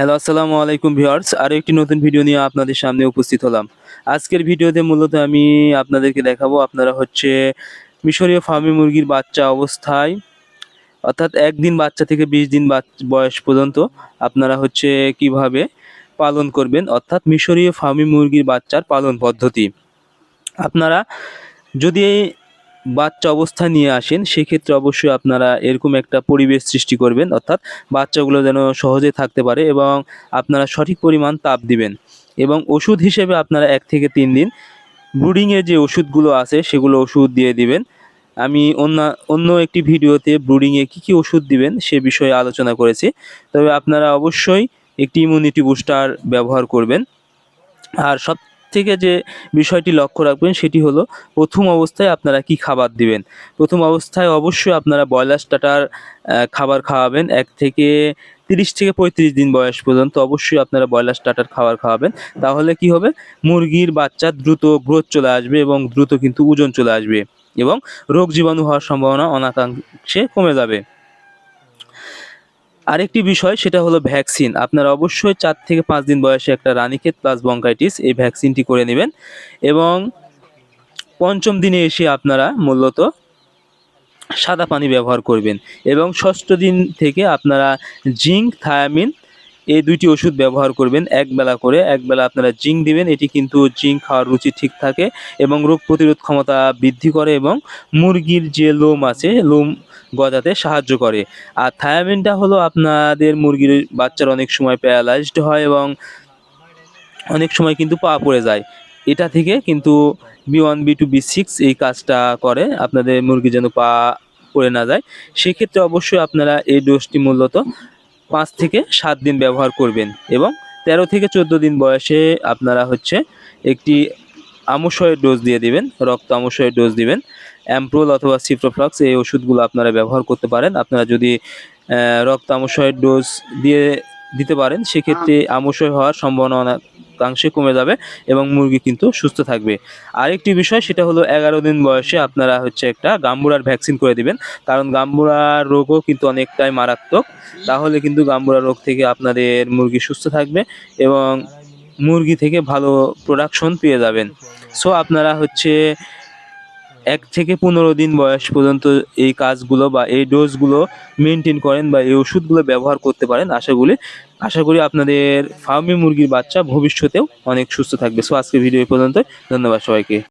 Hello আসসালামু আলাইকুম viewers. আরও একটি নতুন ভিডিও নিয়ে আপনাদের সামনে উপস্থিত হলাম। আজকের ভিডিওতে মূলত আমি আপনাদেরকে দেখাবো আপনারা হচ্ছে মিশরীয় ফার্মি মুরগির বাচ্চা অবস্থায়। অর্থাৎ একদিন বাচ্চা থেকে বিশ দিন বয়স পর্যন্ত আপনারা হচ্ছে কীভাবে পালন করবেন, অর্থাৎ মিশরীয় ফার্মি মুরগির বাচ্চার পালন পদ্ধতি। আপনারা যদি বাচ্চা অবস্থা নিয়ে আসেন, সেক্ষেত্রে অবশ্যই আপনারা এরকম একটা পরিবেশ সৃষ্টি করবেন, অর্থাৎ বাচ্চাগুলো যেন সহজে থাকতে পারে এবং আপনারা সঠিক পরিমাণ তাপ দিবেন। এবং ওষুধ হিসেবে আপনারা এক থেকে তিন দিন ব্রুডিংয়ের যে ওষুধগুলো আছে, সেগুলো ওষুধ দিয়ে দিবেন। আমি অন্য অন্য একটি ভিডিওতে ব্রুডিংয়ে কী কী ওষুধ দিবেন, সে বিষয়ে আলোচনা করেছি। তবে আপনারা অবশ্যই একটি ইমিউনিটি বুস্টার ব্যবহার করবেন। আর সব থেকে যে বিষয়টি লক্ষ্য রাখবেন সেটি হলো, প্রথম অবস্থায় আপনারা কি খাবার দিবেন? প্রথম অবস্থায় অবশ্যই আপনারা ব্রয়লার স্টার্টার খাবার খাওয়াবেন। এক থেকে তিরিশ থেকে পঁয়ত্রিশ দিন বয়স পর্যন্ত অবশ্যই আপনারা ব্রয়লার স্টার্টার খাবার খাওয়াবেন। তাহলে কি হবে? মুরগির বাচ্চা দ্রুত গ্রোথ চলে আসবে এবং দ্রুত কিন্তু ওজন চলে আসবে এবং রোগ জীবাণু হওয়ার সম্ভাবনা অনাকাংশে কমে যাবে। আরেকটি বিষয়, সেটা হলো ভ্যাকসিন। আপনারা অবশ্যই চার থেকে পাঁচ দিন বয়সে একটা রানীক্ষেত প্লাস বঙ্কাইটিস এই ভ্যাকসিনটি করে নেবেন এবং পঞ্চম দিনে এসে আপনারা মূলত সাদা পানি ব্যবহার করবেন এবং ষষ্ঠ দিন থেকে আপনারা জিঙ্ক, থায়ামিন এই দুইটি ওষুধ ব্যবহার করবেন এক বেলা করে। এক বেলা আপনারা জিঙ্ক দিবেন, এটি কিন্তু জিঙ্ক খাওয়ার রুচি ঠিক থাকে এবং রোগ প্রতিরোধ ক্ষমতা বৃদ্ধি করে এবং মুরগির যে লোম আছে, লোম গজাতে সাহায্য করে। আর থায়ামিনটা হলো আপনাদের মুরগির বাচ্চার অনেক সময় প্যারালাইজড হয় এবং অনেক সময় কিন্তু পা পড়ে যায়। এটা থেকে কিন্তু B one B two B six এই কাজটা করে, আপনাদের মুরগি যেন পা পড়ে না যায়। সেক্ষেত্রে অবশ্যই আপনারা এই ডোজটি মূলত পাঁচ থেকে সাত দিন ব্যবহার করবেন এবং তেরো থেকে চোদ্দ দিন বয়সে আপনারা হচ্ছে একটি আমশয়ের ডোজ দিয়ে দিবেন, রক্ত আমশয়ের ডোজ দিবেন, অ্যাম্প্রোল অথবা সিপ্রোফ্লক্স এই ওষুধগুলো আপনারা ব্যবহার করতে পারেন। আপনারা যদি রক্ত আমশয়ের ডোজ দিয়ে দিতে পারেন, সেক্ষেত্রে আমশয় হওয়ার সম্ভাবনা অনেকাংশে কমে যাবে এবং মুরগি কিন্তু সুস্থ থাকবে। আরেকটি বিষয়, সেটা হলো এগারো দিন বয়সে আপনারা হচ্ছে একটা গাম্বুরার ভ্যাকসিন করে দিবেন। কারণ গাম্বুরার রোগও কিন্তু অনেকটাই মারাত্মক। তাহলে কিন্তু গাম্বুরা রোগ থেকে আপনাদের মুরগি সুস্থ থাকবে এবং মুরগি থেকে ভালো প্রোডাকশন পেয়ে যাবেন। সো আপনারা হচ্ছে এক থেকে পনেরো দিন বয়স পর্যন্ত এই কাজগুলো বা এই ডোজগুলো মেনটেন করেন বা এই ওষুধগুলো ব্যবহার করতে পারেন। আশা করি আশা করি আপনাদের ফার্মি মুরগির বাচ্চা ভবিষ্যতেও অনেক সুস্থ থাকবে। সো আজকে ভিডিও পর্যন্ত ধন্যবাদ সবাইকে।